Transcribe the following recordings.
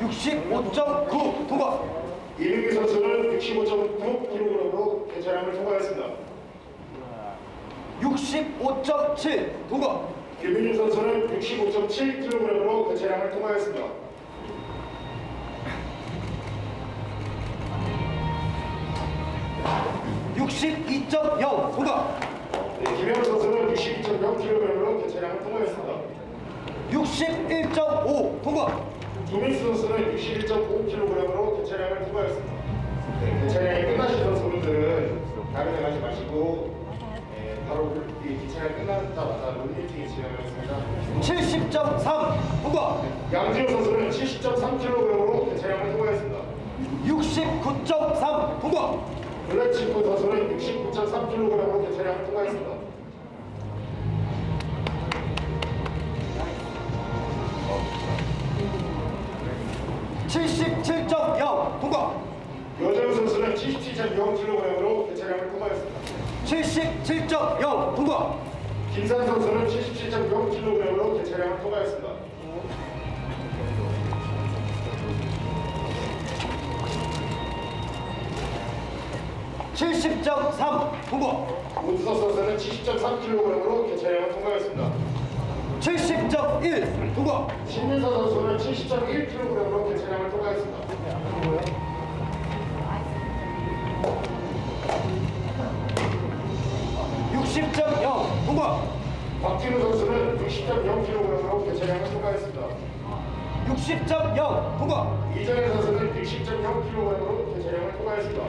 65.9 통과. 이민규 선수는 65.9kg으로 개차량을 통과했습니다. 65.7 통과. 김민준 선수는 65.7kg으로 개차량을 통과했습니다. 육십이 점영 통과. 네, 김현우 선수는 62.0kg으로 개차량을 통과했습니다. 61.5 통과. 조민수 선수는 61.5kg으로 개차량을 통과했습니다. 네, 개차량이 끝나신 선수분들은 다른 데 가지 마시고 네, 바로 이 개차량 끝나자마자 롤미팅이 진행하겠습니다. 70.3 통과. 양지호 선수는 70.3kg으로 개차량을 통과했습니다. 69.3 통과. 블랙치프 선수는 69.3kg으로 개차량을 통과했습니다. 칠십칠 점영 통과. 여재우 선수는 77.0kg으로 개차량을 통과했습니다. 칠십칠 점영 통과. 김산 선수는 77.0kg으로 개차량을 통과했습니다. 칠십 점삼 통과. 오주석 선수는 70.3kg으로 개차량을 통과했습니다. 칠십 점일 통과. 신민서 선수는 70.1kg으로 개차량을 통과했습니다. 육십 점영 통과. 박진우 선수는 60.0kg으로 개차량을 통과했습니다. 육십 점영 통과. 이정현 선수는 60.0kg으로 개차량을 통과했습니다.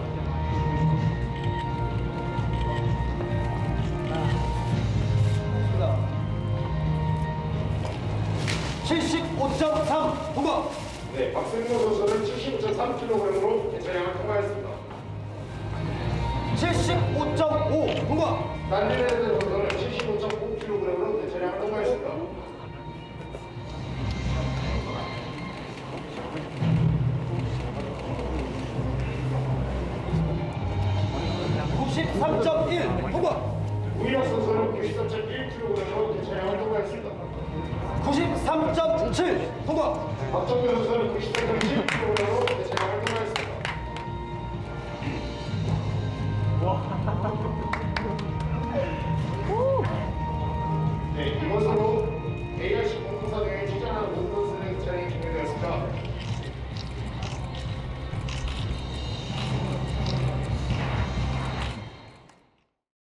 칠십오 점삼 통과. 네, 박승모 선수는 75.3kg으로 개차량을 통과했습니다. 칠십오 점오 통과. 단리레드 선수는 75.5kg으로 개차량을 통과했습니다. 구십삼 점일 통과. 우일학 선수는 93.1kg으로 개차량 3.7 통과. 박정민 선수는 93.7kg로 제가 활동하겠습니다. 네, 이것으로